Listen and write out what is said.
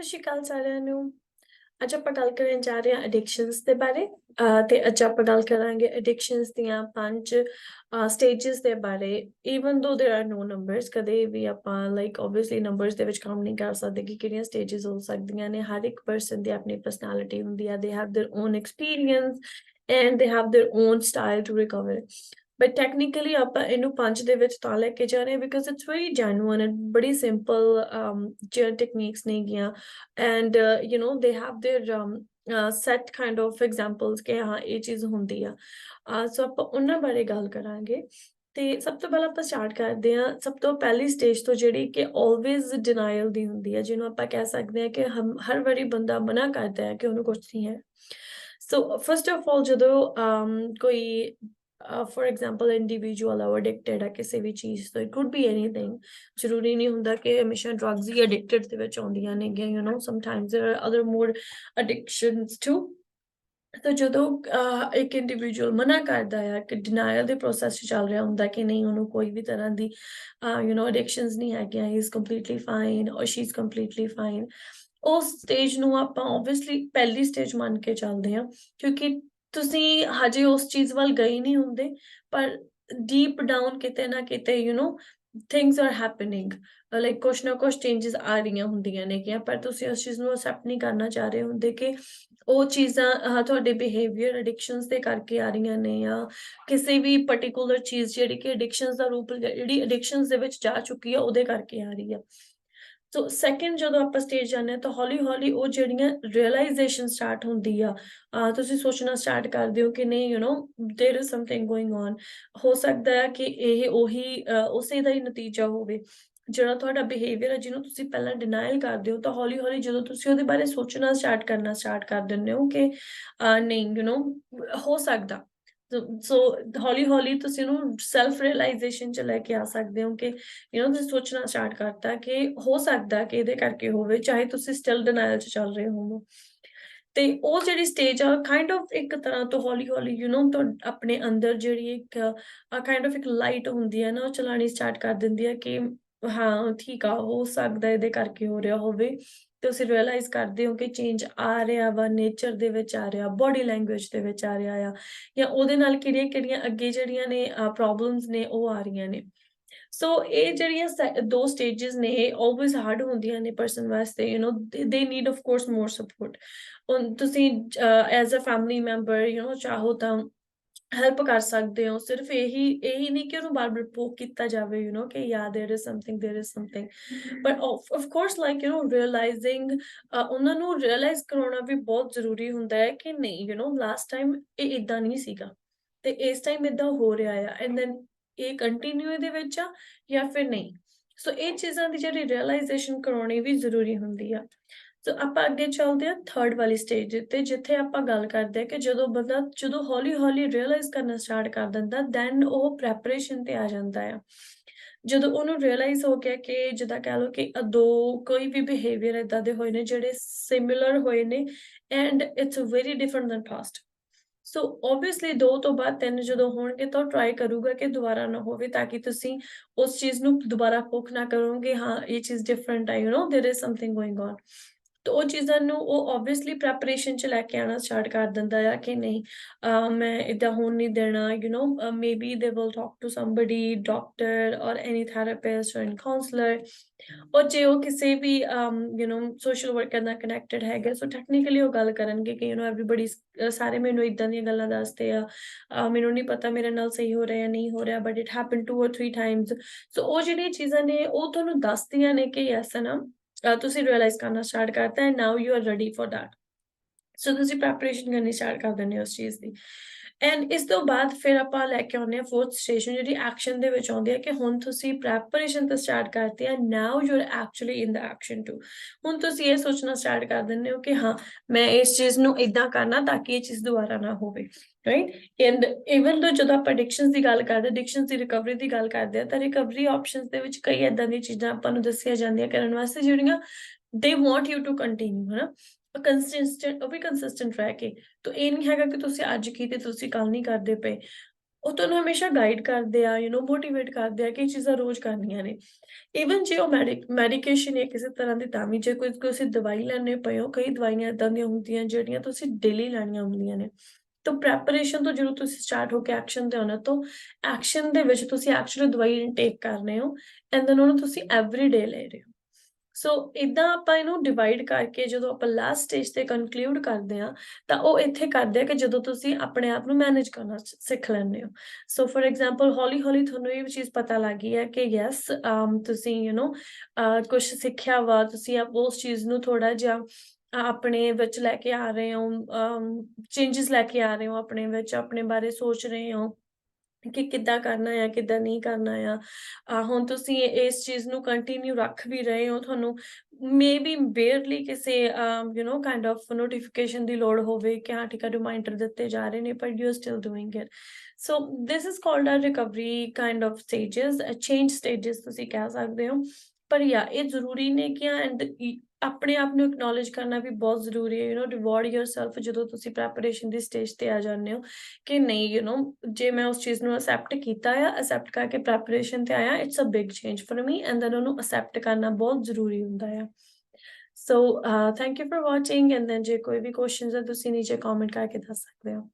ਸਤਿ ਸ਼੍ਰੀ ਅਕਾਲ ਸਾਰਿਆਂ ਨੂੰ, ਅੱਜ ਆਪਾਂ ਗੱਲ ਕਰਨ ਜਾ ਰਹੇ ਹਾਂ ਐਡਿਕਸ਼ਨਸ ਦੇ ਬਾਰੇ ਤੇ ਅੱਜ ਆਪਾਂ ਗੱਲ ਕਰਾਂਗੇ ਐਡਿਕਸ਼ਨਸ ਦੀਆਂ ਪੰਜ ਸਟੇजेस ਦੇ ਬਾਰੇ। ਈਵਨ ਦੋ देयर आर नो ਨੰਬਰਸ ਕਦੇ ਵੀ ਆਪਾਂ ਲਾਈਕ ਆਬਵੀਅਸਲੀ ਨੰਬਰਸ ਦੇ ਵਿੱਚ ਕਾਊਂਟ ਨਹੀਂ ਕਰ ਸਕਦੇ ਕਿ ਕਿਹੜੀਆਂ ਸਟੇजेस ਹੋ ਸਕਦੀਆਂ ਨੇ। ਹਰ ਇੱਕ ਪਰਸਨ ਦੀ ਆਪਣੀ ਪਰਸਨੈਲਿਟੀ ਹੁੰਦੀ ਆ they have their own experience and they have their own style to recover but technically ਆਪਾਂ ਇਹਨੂੰ ਪੰਜ ਦੇ ਵਿੱਚ ਤਾਂ ਲੈ ਕੇ ਜਾ ਰਹੇ ਹਾਂ because it's very genuine and ਬੜੀ ਸਿੰਪਲ ਜਿਹੜਾ ਟੈਕਨੀਕਸ ਨੇ ਗਿਆ and you know they have their set kind of examples ਕਿ ਹਾਂ ਇਹ ਚੀਜ਼ ਹੁੰਦੀ ਆ ਸੋ ਆਪਾਂ ਉਹਨਾਂ ਬਾਰੇ ਗੱਲ ਕਰਾਂਗੇ ਤੇ ਸਭ ਤੋਂ ਪਹਿਲਾਂ ਆਪਾਂ ਸਟਾਰਟ ਕਰਦੇ ਹਾਂ ਸਭ ਤੋਂ ਪਹਿਲੀ ਸਟੇਜ ਤੋਂ ਜਿਹੜੀ ਕਿ ਆਲਵੇਜ਼ ਡਿਨਾਈਲ ਦੀ ਹੁੰਦੀ ਹੈ ਜਿਹਨੂੰ ਆਪਾਂ ਕਹਿ ਸਕਦੇ ਹਾਂ ਕਿ ਹਮ- ਹਰ ਵਾਰੀ ਬੰਦਾ ਮਨਾ ਕਰਦਾ ਹੈ ਕਿ ਉਹਨੂੰ ਕੁਝ ਨਹੀਂ ਹੈ ਸੋ ਫਰਸਟ ਆਫ ਆਲ ਜਦੋਂ um, for example example, individual or ਆ ਕਿਸੇ ਵੀ ਚੀਜ਼ ਤੋਂ, it could be anything. ਜ਼ਰੂਰੀ ਨਹੀਂ ਹੁੰਦਾ ਕਿ ਹਮੇਸ਼ਾ drugs ਹੀ addicted ਦੇ ਵਿੱਚ ਆਉਂਦੀਆਂ ਨੇ ਗਿਆ you know, sometimes there are other more addictions too. ਤਾਂ ਜਦੋਂ ਇੱਕ ਇੰਡੀਵਿਜੂਅਲ ਮਨਾ ਕਰਦਾ ਆ ਕਿ ਡਿਨਾਇਲ ਦੇ ਪ੍ਰੋਸੈਸ 'ਚ ਚੱਲ ਰਿਹਾ ਹੁੰਦਾ ਕਿ ਨਹੀਂ, ਉਹਨੂੰ ਕੋਈ ਵੀ ਤਰ੍ਹਾਂ ਦੀ ਯੂ نو ਐਡਿਕਸ਼ਨਸ ਨਹੀਂ ਹੈਗੀਆਂ he is completely fine or she is completely fine ਉਸ ਸਟੇਜ ਨੂੰ ਆਪਾਂ ਆਬਵੀਅਸਲੀ ਪਹਿਲੀ ਸਟੇਜ ਮੰਨ ਕੇ ਚੱਲਦੇ ਹਾਂ, ਕਿਉਂਕਿ ਤੁਸੀਂ ਹਜੇ ਉਸ ਚੀਜ਼ ਵੱਲ ਗਏ ਨਹੀਂ ਹੁੰਦੇ, ਪਰ ਡੀਪ ਡਾਊਨ ਕਿਤੇ ਨਾ ਕਿਤੇ you know things are happening like ਕੁਛ ਨਾ ਕੁਛ ਚੇਂजेस ਆ ਰਹੀਆਂ ਹੁੰਦੀਆਂ ਨੇ ਕਿ ਪਰ ਤੁਸੀਂ ਉਸ ਚੀਜ਼ ਨੂੰ ਅਸੈਪਟ ਨਹੀਂ ਕਰਨਾ ਚਾਹ ਰਹੇ ਹੁੰਦੇ ਕਿ ਉਹ ਚੀਜ਼ਾਂ ਤੁਹਾਡੇ ਬਿਹੇਵੀਅਰ ਐਡਿਕਸ਼ਨਸ ਦੇ ਕਰਕੇ ਆ ਰਹੀਆਂ ਨੇ ਜਾਂ ਕਿਸੇ ਵੀ ਪਾਰਟਿਕੂਲਰ ਚੀਜ਼ ਜਿਹੜੀ ਕਿ ਐਡਿਕਸ਼ਨਸ ਦਾ ਰੂਪ, ਜਿਹੜੀ ਐਡਿਕਸ਼ਨਸ ਦੇ ਵਿੱਚ ਜਾ ਚੁੱਕੀ ਆ, ਉਹਦੇ ਕਰਕੇ ਆ ਰਹੀ ਆ। ਸੋ ਸੈਕੰਡ ਜਦੋਂ ਆਪਾਂ ਸਟੇਜ ਜਾਂਦੇ ਹਾਂ ਤਾਂ ਹੌਲੀ ਹੌਲੀ ਉਹ ਜਿਹੜੀਆਂ ਰਿਅਲਾਈਜੇਸ਼ਨ ਸਟਾਰਟ ਹੁੰਦੀ ਆ ਅਹ ਤੁਸੀਂ ਸੋਚਣਾ ਸਟਾਰਟ ਕਰਦੇ ਹੋ ਕਿ ਨਹੀਂ you know there is something going on ਹੋ ਸਕਦਾ ਹੈ ਕਿ ਇਹ ਉਹੀ ਅਹ, ਉਸੇ ਦਾ ਹੀ ਨਤੀਜਾ ਹੋਵੇ ਜਿਹੜਾ ਤੁਹਾਡਾ ਬਿਹੇਵੀਅਰ ਹੈ ਜਿਹਨੂੰ ਤੁਸੀਂ ਪਹਿਲਾਂ ਡਿਨਾਈਲ ਕਰਦੇ ਹੋ ਤਾਂ ਹੌਲੀ ਹੌਲੀ ਜਦੋਂ ਤੁਸੀਂ ਉਹਦੇ ਬਾਰੇ ਸੋਚਣਾ ਸਟਾਰਟ ਕਰਨਾ ਸਟਾਰਟ ਕਰ ਦਿੰਦੇ ਹੋ ਕਿ ਅਹ, ਨਹੀਂ ਯੂ نو ਹੋ ਸਕਦਾ ਸੋ ਹੌਲੀ ਹੌਲੀ ਤੁਸੀਂ ਉਹਨੂੰ ਸੈਲਫ ਰਿਅਲਾਈਜੇਸ਼ਨ ਚ ਲੈ ਕੇ ਆ ਸਕਦੇ ਹੋ ਕਿ ਯੂ نو ਤੁਸੀਂ ਸੋਚਣਾ ਸਟਾਰਟ ਕਰਤਾ ਕਿ ਹੋ ਸਕਦਾ ਕਿ ਇਹਦੇ ਕਰਕੇ ਹੋਵੇ ਚਾਹੇ ਤੁਸੀਂ ਸਟਿਲ ਡਿਨਾਈਲ ਚ ਚੱਲ ਰਹੇ ਹੋਵੋ ਤੇ ਉਹ ਜਿਹੜੀ ਸਟੇਜ ਆ ਕਾਈਂਡ ਆਫ ਇੱਕ ਤਰ੍ਹਾਂ ਤੋਂ ਹੌਲੀ ਹੌਲੀ ਯੂ نو ਤੋਂ ਆਪਣੇ ਅੰਦਰ ਜਿਹੜੀ ਇੱਕ ਕਾਈਂਡ ਆਫ ਇੱਕ ਲਾਈਟ ਹੁੰਦੀ ਹੈ ਨਾ ਉਹ ਚਲਾਣੀ ਸਟਾਰਟ ਕਰ ਦਿੰਦੀ ਹੈ ਕਿ ਹਾਂ ਠੀਕ ਆ ਹੋ ਸਕਦਾ ਇਹਦੇ ਕਰਕੇ ਹੋ ਰਿਹਾ ਹੋਵੇ ਤੇ ਤੁਸੀਂ ਰਿਅਲਾਈਜ਼ ਕਰਦੇ ਹੋ ਕਿ ਚੇਂਜ ਆ ਰਿਹਾ ਵਾ ਨੇਚਰ ਦੇ ਵਿੱਚ ਆ ਰਿਹਾ ਬਾਡੀ ਲੈਂਗੁਏਜ ਦੇ ਵਿੱਚ ਆ ਰਿਹਾ ਆ, ਜਾਂ ਉਹਦੇ ਨਾਲ ਕਿਹੜੀਆਂ ਕਿਹੜੀਆਂ ਅੱਗੇ ਜਿਹੜੀਆਂ ਨੇ ਪ੍ਰੋਬਲਮਸ ਨੇ, ਉਹ ਆ ਰਹੀਆਂ ਨੇ। ਸੋ ਇਹ ਜਿਹੜੀਆਂ ਦੋ ਸਟੇजेस ਨੇ, ਇਹ ਆਲਵੇਸ ਹਾਰਡ ਹੁੰਦੀਆਂ ਨੇ ਪਰਸਨ ਵਾਸਤੇ you know they need of course more support ਤੁਸੀਂ as a family member you know ਚਾਹੋ ਤਾਂ ਹੈਲਪ ਕਰ ਸਕਦੇ ਹੋ ਸਿਰਫ ਇਹੀ ਇਹੀ ਨਹੀਂ ਕਿ ਉਹਨੂੰ ਬਾਰ-ਬਾਰ ਪੋਕ ਕੀਤਾ ਜਾਵੇ ਯੂ نو ਕਿ ਯਾ there is something there is something but of course like you know realising ਉਹਨਾਂ ਨੂੰ ਰਿਅਲਾਈਜ਼ ਕਰਾਉਣਾ ਵੀ ਬਹੁਤ ਜ਼ਰੂਰੀ ਹੁੰਦਾ ਹੈ ਕਿ ਨਹੀਂ ਯੂ نو ਲਾਸਟ ਟਾਈਮ ਇਹ ਇਦਾਂ ਨਹੀਂ ਸੀਗਾ ਤੇ ਇਸ ਟਾਈਮ ਇਦਾਂ ਹੋ ਰਿਹਾ ਆ ਐਂਡ ਦੈਨ ਇਹ ਕੰਟੀਨਿਊ ਇਹਦੇ ਵਿੱਚ ਆ ਜਾਂ ਫਿਰ ਨਹੀਂ ਸੋ ਇਹ ਚੀਜ਼ਾਂ ਦੀ ਜਿਹੜੀ ਰਿਅਲਾਈਜੇਸ਼ਨ ਕਰਾਉਣੀ ਵੀ ਜ਼ਰੂਰੀ ਹੁੰਦੀ ਆ ਸੋ ਆਪਾਂ ਅੱਗੇ ਚੱਲਦੇ ਹਾਂ ਥਰਡ ਵਾਲੀ ਸਟੇਜ ਤੇ ਜਿੱਥੇ ਆਪਾਂ ਗੱਲ ਕਰਦੇ ਹਾਂ ਕਿ ਜਦੋਂ ਬੰਦਾ ਜਦੋਂ ਹੌਲੀ ਹੌਲੀ ਰਿਅਲਾਈਜ਼ ਕਰਨਾ ਸਟਾਰਟ ਕਰ ਦਿੰਦਾ ਦੈਨ ਉਹ ਪ੍ਰੈਪਰੇਸ਼ਨ ਤੇ ਆ ਜਾਂਦਾ ਆ ਜਦੋਂ ਉਹਨੂੰ ਰਿਅਲਾਈਜ਼ ਹੋ ਗਿਆ ਕਿ ਜਿੱਦਾਂ ਕਹਿ ਲਓ ਕਿ ਅ ਦੋ ਕੋਈ ਵੀ ਬਿਹੇਵੀਅਰ ਇਦਾਂ ਦੇ ਹੋਏ ਨੇ ਜਿਹੜੇ ਸਿਮਿਲਰ ਹੋਏ ਨੇ and it's very different than past so obviously ਦੋ ਤੋਂ ਬਾਅਦ ਤਿੰਨ ਜਦੋਂ ਹੋਣਗੇ ਤਾਂ ਟਰਾਈ ਕਰੂਗਾ ਕਿ ਦੁਬਾਰਾ ਨਾ ਹੋਵੇ ਤਾਂ ਕਿ ਤੁਸੀਂ ਉਸ ਚੀਜ਼ ਨੂੰ ਦੁਬਾਰਾ ਪੁੱਖ ਨਾ ਕਰੋਗੇ ਹਾਂ ਇਹ ਚੀਜ਼ ਡਿਫਰੈਂਟ ਹੈ you know there is something going on ਤਾਂ ਉਹ ਚੀਜ਼ਾਂ ਨੂੰ ਉਹ ਆਬਵੀਅਸਲੀ ਪ੍ਰੈਪਰੇਸ਼ਨ ਚ ਲੈ ਕੇ ਆਣਾ ਸਟਾਰਟ ਕਰ ਦਿੰਦਾ ਆ ਕਿ ਨਹੀਂ ਅਹ ਮੈਂ ਇਦਾਂ ਹੋਣ ਨਹੀਂ ਦੇਣਾ you know maybe they will talk to somebody doctor or any therapist or counsellor or ਜੇ ਉਹ ਕਿਸੇ ਵੀ ਯੂ نو ਸੋਸ਼ਲ ਵਰਕਰ ਨਾਲ ਕਨੈਕਟਡ ਹੈਗੇ ਸੋ ਟੈਕਨੀਕਲੀ ਉਹ ਗੱਲ ਕਰਨਗੇ ਕਿ ਯੂ نو ਐਵਰੀਬਾਡੀ ਸਾਰੇ ਮੈਨੂੰ ਇਦਾਂ ਦੀਆਂ ਗੱਲਾਂ ਦੱਸਦੇ ਆ ਅਹ ਮੈਨੂੰ ਨਹੀਂ ਪਤਾ ਮੇਰੇ ਨਾਲ ਸਹੀ ਹੋ ਰਿਹਾ ਜਾਂ ਨਹੀਂ ਹੋ ਰਿਹਾ but it happen to or 3 times so ਉਹ ਜਿਹੜੀਆਂ ਚੀਜ਼ਾਂ ਨੇ ਉਹ ਤੁਹਾਨੂੰ ਦੱਸਦੀਆਂ ਨੇ ਕਿ ਯੈਸ ਨਾ ਅਹ ਤੁਸੀਂ ਰਿਅਲਾਈਜ਼ ਕਰਨਾ ਸਟਾਰਟ ਕਰਤਾ ਹੈ now you are ready for that so ਤੁਸੀਂ ਪ੍ਰੈਪਰੇਸ਼ਨ ਕਰਨੀ ਸਟਾਰਟ ਕਰ ਦਿੰਦੇ ਹੋ ਉਸ ਚੀਜ਼ ਦੀ। ਐਂਡ ਇਸ ਤੋਂ ਬਾਅਦ ਫਿਰ ਆਪਾਂ ਲੈ ਕੇ ਆਉਂਦੇ ਹਾਂ ਫੋਰਥ ਸਟੇਸ਼ਨ ਜਿਹੜੀ ਐਕਸ਼ਨ ਦੇ ਵਿੱਚ ਆਉਂਦੀ ਹੈ ਕਿ ਹੁਣ ਤੁਸੀਂ ਪ੍ਰੈਪਰੇਸ਼ਨ ਤਾਂ ਸਟਾਰਟ ਕਰਤੀ ਹੈ now you are actually in the action too ਹੁਣ ਤੁਸੀਂ ਇਹ ਸੋਚਣਾ ਸਟਾਰਟ ਕਰ ਦਿੰਦੇ ਹੋ ਕਿ ਹਾਂ, ਮੈਂ ਇਸ ਚੀਜ਼ ਨੂੰ ਇਦਾਂ ਕਰਨਾ ਤਾਂ ਕਿ ਇਹ ਚੀਜ਼ ਦੁਬਾਰਾ ਨਾ ਹੋਵੇ ਰਾਈਟ ਐਂਡ ਇਵਨ ਦੋ ਜਦੋਂ ਆਪਾਂ ਐਡਿਕਸ਼ਨਸ ਦੀ ਗੱਲ ਕਰਦੇ ਐਡਿਕਸ਼ਨਸ ਦੀ ਰਿਕਵਰੀ ਦੀ ਗੱਲ ਕਰਦੇ ਆ ਤਾਂ ਰਿਕਵਰੀ ਆਪਸ਼ਨਸ ਦੇ ਵਿੱਚ ਕਈ ਏਦਾਂ ਦੀਆਂ ਚੀਜ਼ਾਂ ਆਪਾਂ ਨੂੰ ਦੱਸੀਆਂ ਜਾਂਦੀਆਂ ਕਰਨ ਵਾਸਤੇ ਜਿਹੜੀਆਂ they want you to continue ਹਨਾ? ਕੰਸਿਸਟੈਂਟ ਉਹ ਵੀ ਕੰਸਿਸਟੈਂਟ ਰਹਿ ਕੇ ਤਾਂ ਇਹ ਨਹੀਂ ਹੈਗਾ ਕਿ ਤੁਸੀਂ ਅੱਜ ਕੀਤੀ ਤੁਸੀਂ ਕੱਲ ਨਹੀਂ ਕਰਦੇ ਪਏ ਉਹ ਤੁਹਾਨੂੰ ਹਮੇਸ਼ਾ ਗਾਈਡ ਕਰਦੇ ਆ, ਯੂ ਨੋ ਮੋਟੀਵੇਟ ਕਰਦੇ ਆ ਕਿ ਇਹ ਚੀਜ਼ਾਂ ਰੋਜ਼ ਕਰਨੀਆਂ ਨੇ। ਈਵਨ ਜੇ ਉਹ ਮੈਡੀ ਮੈਡੀਕੇਸ਼ਨ ਹੈ ਕਿਸੇ ਤਰ੍ਹਾਂ ਦੀ ਤਾਂ ਵੀ ਜੇ ਕੋਈ ਤੁਸੀਂ ਦਵਾਈ ਲੈਂਦੇ ਪਏ ਹੋ, ਕਈ ਦਵਾਈਆਂ ਏਦਾਂ ਦੀਆਂ ਹੁੰਦੀਆਂ ਜਿਹੜੀਆਂ ਤੁਸੀਂ ਡੇਲੀ ਲੈਣੀਆਂ ਹੁੰਦੀਆਂ ਨੇ। ਤਾਂ ਪ੍ਰੈਪਰੇਸ਼ਨ ਤੋਂ ਜਦੋਂ ਤੁਸੀਂ ਸਟਾਰਟ ਹੋ ਕੇ ਐਕਸ਼ਨ ਤੇ ਆਉਣਾ ਤੋਂ ਐਕਸ਼ਨ ਦੇ ਵਿੱਚ ਤੁਸੀਂ ਐਕਚੁਅਲੀ ਦਵਾਈ ਇਨਟੇਕ ਕਰ ਰਹੇ ਹੋ ਐਂਡ ਦੈਨ ਉਹਨੂੰ ਤੁਸੀਂ ਐਵਰੀ ਡੇ ਲੈ ਰਹੇ ਹੋ। ਸੋ ਇਦਾਂ ਆਪਾਂ ਇਹਨੂੰ ਡਿਵਾਈਡ ਕਰਕੇ ਜਦੋਂ ਆਪਾਂ ਲਾਸਟ ਸਟੇਜ ਤੇ ਕਨਕਲੂਡ ਕਰਦੇ ਆ ਤਾਂ ਉਹ ਇੱਥੇ ਕਰਦੇ ਆ ਕਿ ਜਦੋਂ ਤੁਸੀਂ ਆਪਣੇ ਆਪ ਨੂੰ ਮੈਨੇਜ ਕਰਨਾ ਸਿੱਖ ਲੈਂਦੇ ਹੋ। ਸੋ ਫੋਰ ਐਗਜ਼ਾਮਪਲ ਹੌਲੀ ਹੌਲੀ ਤੁਹਾਨੂੰ ਇਹ ਚੀਜ਼ ਪਤਾ ਲੱਗੀ ਹੈ ਕਿ ਯੈਸ ਤੁਸੀਂ ਯੂ نو ਕੁਝ ਸਿੱਖਿਆ ਵਾ, ਤੁਸੀਂ ਆ ਉਸ ਚੀਜ਼ ਨੂੰ ਥੋੜਾ ਜਿਹਾ ਆਪਣੇ ਵਿੱਚ ਲੈ ਕੇ ਆ ਰਹੇ ਹੋ ਚੇਂजेस ਲੈ ਕੇ ਆ ਰਹੇ ਹੋ ਆਪਣੇ ਵਿੱਚ, ਆਪਣੇ ਬਾਰੇ ਸੋਚ ਰਹੇ ਹੋ। ਕਿ ਕਿੱਦਾਂ ਕਰਨਾ ਆ, ਕਿੱਦਾਂ ਨਹੀਂ ਕਰਨਾ ਆ। ਹੁਣ ਤੁਸੀਂ ਇਸ ਚੀਜ਼ ਨੂੰ ਕੰਟੀਨਿਊ ਰੱਖ ਵੀ ਰਹੇ ਹੋ ਤੁਹਾਨੂੰ ਮੇਬੀ ਬੇਅਰਲੀ ਕਿਸੇ you know kind of notification ਦੀ ਲੋੜ ਹੋਵੇ ਕਿ ਹਾਂ, ਠੀਕ ਹੈ ਰਿਮਾਈਂਡਰ ਦਿੱਤੇ ਜਾ ਰਹੇ ਨੇ but you are still doing it so this is called a recovery kind of stages a change stages ਤੁਸੀਂ ਕਹਿ ਸਕਦੇ ਹੋ। ਪਰ ਯਾ ਇਹ ਜ਼ਰੂਰੀ ਨੇ ਕਿ ਐਂਡ ਆਪਣੇ ਆਪ ਨੂੰ ਐਕਨੋਲਜ ਕਰਨਾ ਵੀ ਬਹੁਤ ਜ਼ਰੂਰੀ ਹੈ ਯੂ نو ਰਿਵਾਰਡ ਯੋਰਸੈਲਫ ਜਦੋਂ ਤੁਸੀਂ ਪ੍ਰੈਪਰੇਸ਼ਨ ਦੀ ਸਟੇਜ ਤੇ ਆ ਜਾਂਦੇ ਹੋ ਕਿ ਨਹੀਂ ਯੂ نو ਜੇ ਮੈਂ ਉਸ ਚੀਜ਼ ਨੂੰ ਅਸੈਪਟ ਕੀਤਾ ਆ ਅਸੈਪਟ ਕਰਕੇ ਪ੍ਰੈਪਰੇਸ਼ਨ ਤੇ ਆਇਆ it's a big change for me and then ਉਹਨੂੰ ਅਸੈਪਟ ਕਰਨਾ ਬਹੁਤ ਜ਼ਰੂਰੀ ਹੁੰਦਾ ਆ। So thank you for watching and then ਜੇ ਕੋਈ ਵੀ ਕੁਐਸਚਨਸ ਆ, ਤੁਸੀਂ ਨੀਚੇ ਕਮੈਂਟ ਕਰਕੇ ਦੱਸ ਸਕਦੇ ਹੋ।